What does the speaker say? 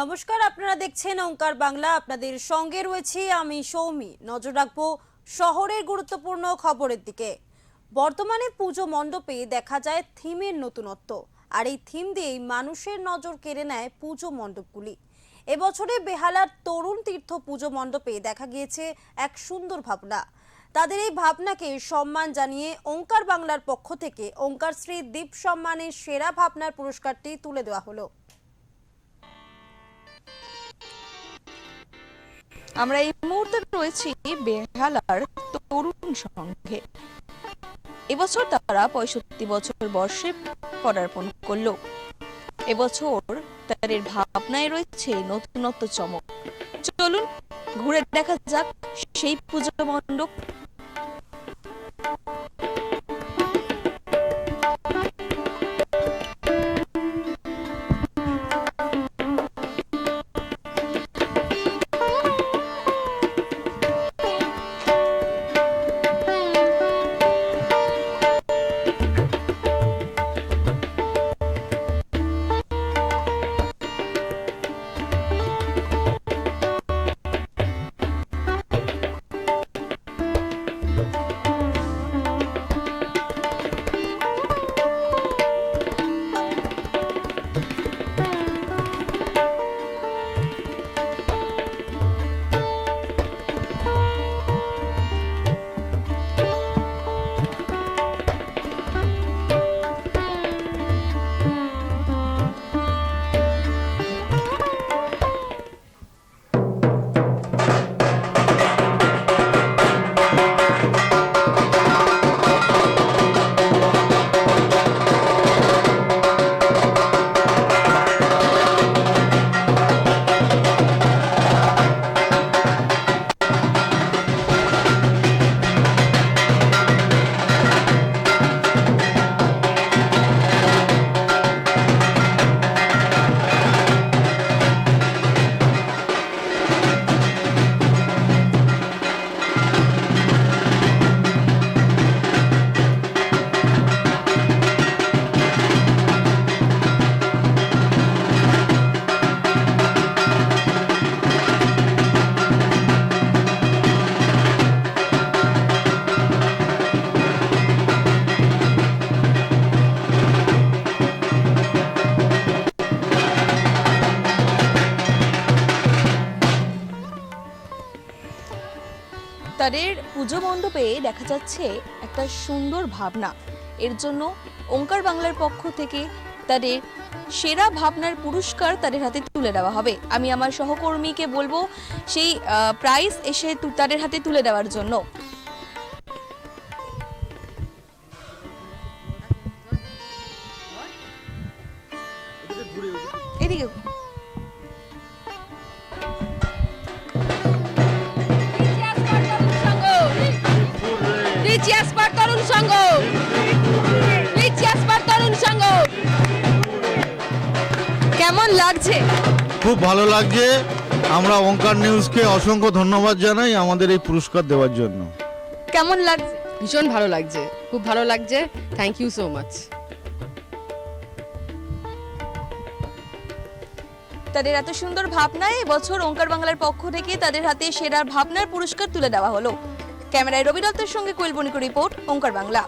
নমস্কার, আপনারা দেখছেন ওঙ্কার বাংলা। আপনাদের সঙ্গে রয়েছি আমি সৌমি। নজর রাখব শহরের গুরুত্বপূর্ণ খবরের দিকে। বর্তমানে পুজো মণ্ডপে দেখা যায় থিমের নতুনত্ব, আর এই থিম দিয়েই মানুষের নজর কেড়ে নেয় পুজো মণ্ডপগুলি। এবছরে বেহালার তরুণ তীর্থ পুজো মণ্ডপে দেখা গিয়েছে এক সুন্দর ভাবনা। তাদের এই ভাবনাকে সম্মান জানিয়ে ওঙ্কার বাংলার পক্ষ থেকে ওঙ্কার শ্রী দীপ সম্মানের সেরা ভাবনার পুরস্কারটি তুলে দেওয়া হলো। আমরা এই মুহূর্তে রয়েছি বেহালার তরুণ সংঘে। এবছর তারা পঁয়ষট্টি বছর বর্ষে পদার্পণ করল। এবছর তাদের ভাবনায় রয়েছে নতুনত্ব চমক। চলুন, ঘুরে দেখা যাক সেই পুজো মণ্ডপ তাদের পুজো মণ্ডপে দেখা যাচ্ছে একটা সুন্দর ভাবনা। এর জন্য ওঙ্কার বাংলার পক্ষ থেকে তাদের সেরা ভাবনার পুরস্কার তাদের হাতে তুলে দেওয়া হবে। আমি আমার সহকর্মীকে বলব, সেই প্রাইজ এসে তাদের হাতে তুলে দেওয়ার জন্য। এদিকে। সংঘ রিচি আসপার তরুণ সংঘ কেমন লাগছে? খুব ভালো লাগছে। আমরা ওঙ্কার নিউজকে অসংখ্য ধন্যবাদ জানাই আমাদের এই পুরস্কার দেওয়ার জন্য। কেমন লাগছে? ভীষণ ভালো লাগছে। খুব ভালো লাগছে। থ্যাংক ইউ সো মাচ তাদের এত সুন্দর ভাবনায় এবছর ওঙ্কার বাংলার পক্ষ থেকে তাদের হাতে সেরা ভাবনার পুরস্কার তুলে দেওয়া হলো। ক্যামেরায় রবি দত্তের সঙ্গে কোয়েল বণিক রিপোর্ট ওঙ্কার বাংলা।